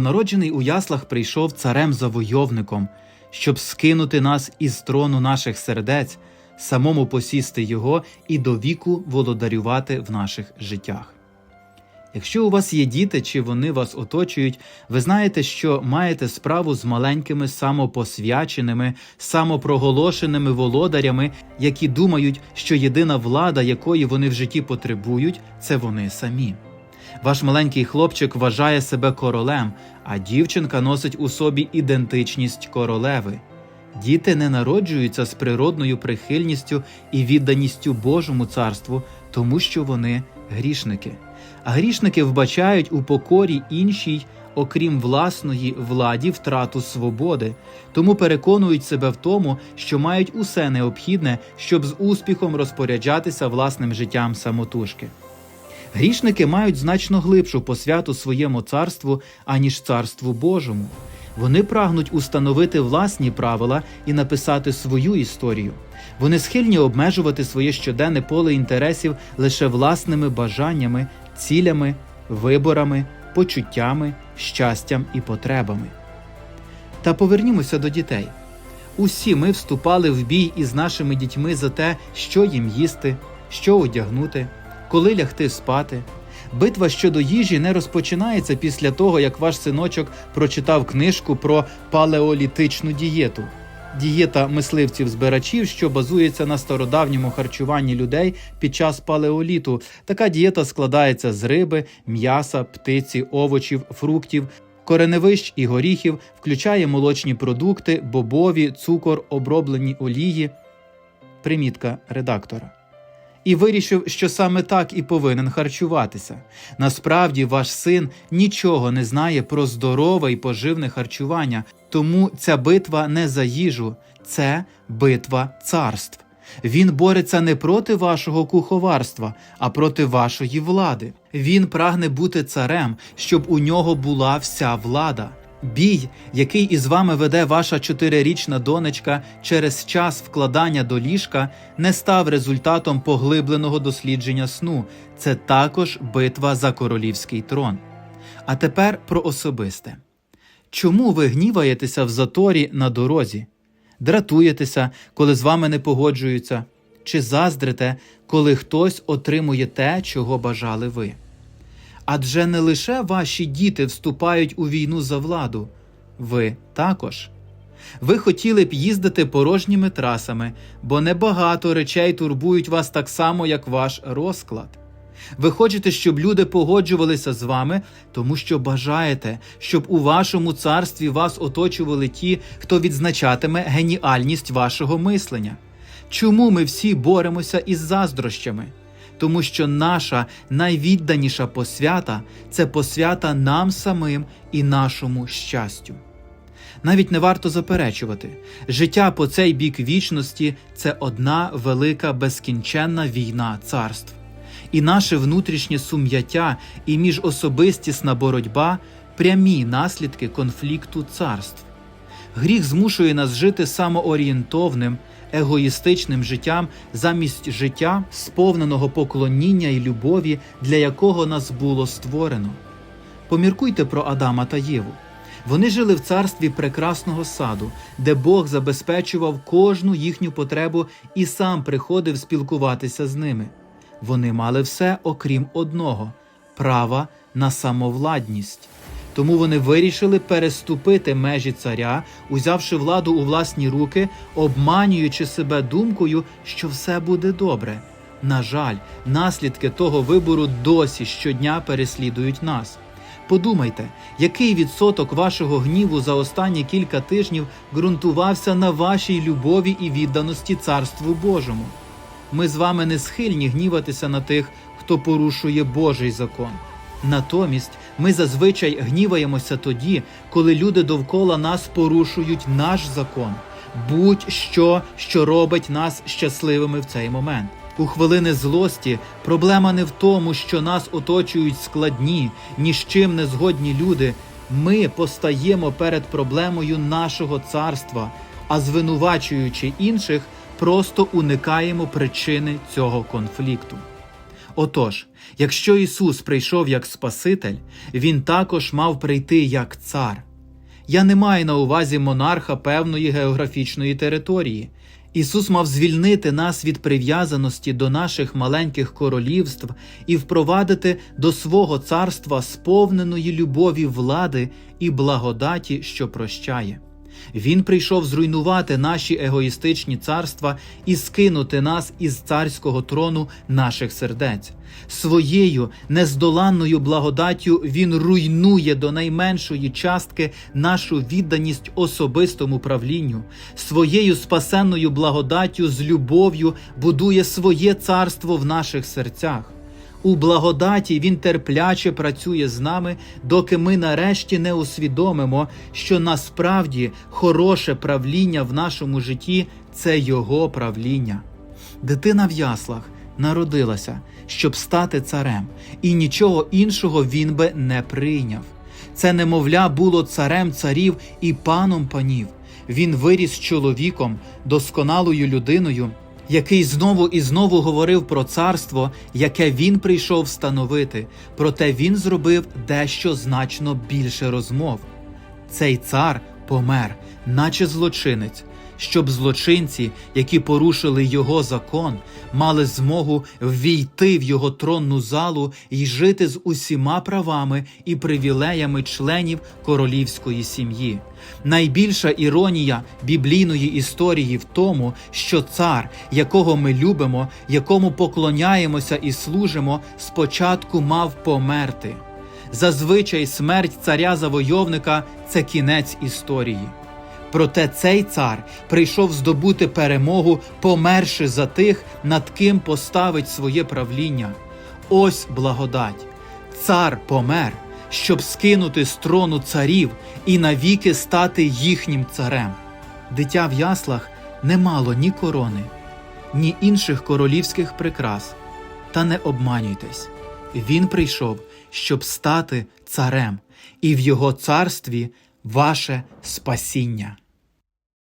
Новонароджений у яслах прийшов царем-завойовником, щоб скинути нас із трону наших сердець, самому посісти його і до віку володарювати в наших життях. Якщо у вас є діти чи вони вас оточують, ви знаєте, що маєте справу з маленькими самопосвяченими, самопроголошеними володарями, які думають, що єдина влада, якої вони в житті потребують, це вони самі. Ваш маленький хлопчик вважає себе королем, а дівчинка носить у собі ідентичність королеви. Діти не народжуються з природною прихильністю і відданістю Божому царству, тому що вони грішники. А грішники вбачають у покорі іншій, окрім власної владі, втрату свободи, тому переконують себе в тому, що мають усе необхідне, щоб з успіхом розпоряджатися власним життям самотужки. Грішники мають значно глибшу посвяту своєму царству, аніж царству Божому. Вони прагнуть установити власні правила і написати свою історію. Вони схильні обмежувати своє щоденне поле інтересів лише власними бажаннями, цілями, виборами, почуттями, щастям і потребами. Та повернімося до дітей. Усі ми вступали в бій із нашими дітьми за те, що їм їсти, що одягнути, коли лягти спати. Битва щодо їжі не розпочинається після того, як ваш синочок прочитав книжку про палеолітичну дієту. Дієта мисливців-збирачів, що базується на стародавньому харчуванні людей під час палеоліту. Така дієта складається з риби, м'яса, птиці, овочів, фруктів, кореневищ і горіхів, включає молочні продукти, бобові, цукор, оброблені олії. Примітка редактора. І вирішив, що саме так і повинен харчуватися. Насправді, ваш син нічого не знає про здорове і поживне харчування, тому ця битва не за їжу, це битва царств. Він бореться не проти вашого куховарства, а проти вашої влади. Він прагне бути царем, щоб у нього була вся влада. Бій, який із вами веде ваша чотирирічна донечка через час вкладання до ліжка, не став результатом поглибленого дослідження сну. Це також битва за королівський трон. А тепер про особисте. Чому ви гніваєтеся в заторі на дорозі? Дратуєтеся, коли з вами не погоджуються, чи заздрите, коли хтось отримує те, чого бажали ви? Адже не лише ваші діти вступають у війну за владу, ви також. Ви хотіли б їздити порожніми трасами, бо небагато речей турбують вас так само, як ваш розклад. Ви хочете, щоб люди погоджувалися з вами, тому що бажаєте, щоб у вашому царстві вас оточували ті, хто відзначатиме геніальність вашого мислення. Чому ми всі боремося із заздрощами? Тому що наша найвідданіша посвята це посвята нам самим і нашому щастю. Навіть не варто заперечувати, життя по цей бік вічності це одна велика безкінченна війна царств, і наше внутрішнє сум'яття і міжособистісна боротьба прямі наслідки конфлікту царств. Гріх змушує нас жити самоорієнтовним, егоїстичним життям замість життя, сповненого поклоніння і любові, для якого нас було створено. Поміркуйте про Адама та Єву. Вони жили в царстві прекрасного саду, де Бог забезпечував кожну їхню потребу і сам приходив спілкуватися з ними. Вони мали все, окрім одного права на самовладність. Тому вони вирішили переступити межі царя, узявши владу у власні руки, обманюючи себе думкою, що все буде добре. На жаль, наслідки того вибору досі щодня переслідують нас. Подумайте, який відсоток вашого гніву за останні кілька тижнів ґрунтувався на вашій любові і відданості Царству Божому. Ми з вами не схильні гніватися на тих, хто порушує Божий закон. Натомість ми зазвичай гніваємося тоді, коли люди довкола нас порушують наш закон, будь-що, що робить нас щасливими в цей момент. У хвилини злості проблема не в тому, що нас оточують складні, ні з чим не згодні люди. Ми постаємо перед проблемою нашого царства, а звинувачуючи інших, просто уникаємо причини цього конфлікту. Отож, якщо Ісус прийшов як Спаситель, Він також мав прийти як цар. Я не маю на увазі монарха певної географічної території. Ісус мав звільнити нас від прив'язаності до наших маленьких королівств і впровадити до свого царства сповненої любові влади і благодаті, що прощає. Він прийшов зруйнувати наші егоїстичні царства і скинути нас із царського трону наших сердець. Своєю нездоланною благодаттю він руйнує до найменшої частки нашу відданість особистому правлінню, своєю спасенною благодаттю з любов'ю будує своє царство в наших серцях. У благодаті Він терпляче працює з нами, доки ми нарешті не усвідомимо, що насправді хороше правління в нашому житті це Його правління. Дитина в яслах народилася, щоб стати царем, і нічого іншого він би не прийняв. Це немовля було царем царів і паном панів. Він виріс чоловіком, досконалою людиною, який знову і знову говорив про царство, яке він прийшов встановити, проте він зробив дещо значно більше розмов. Цей цар помер, наче злочинець, щоб злочинці, які порушили його закон, мали змогу ввійти в його тронну залу і жити з усіма правами і привілеями членів королівської сім'ї. Найбільша іронія біблійної історії в тому, що цар, якого ми любимо, якому поклоняємося і служимо, спочатку мав померти. Зазвичай смерть царя-завойовника це кінець історії. Проте цей цар прийшов здобути перемогу, померши за тих, над ким поставить своє правління. Ось благодать. Цар помер, щоб скинути з трону царів і навіки стати їхнім царем. Дитя в яслах не мало ні корони, ні інших королівських прикрас. Та не обманюйтесь, він прийшов, щоб стати царем, і в його царстві ваше спасіння.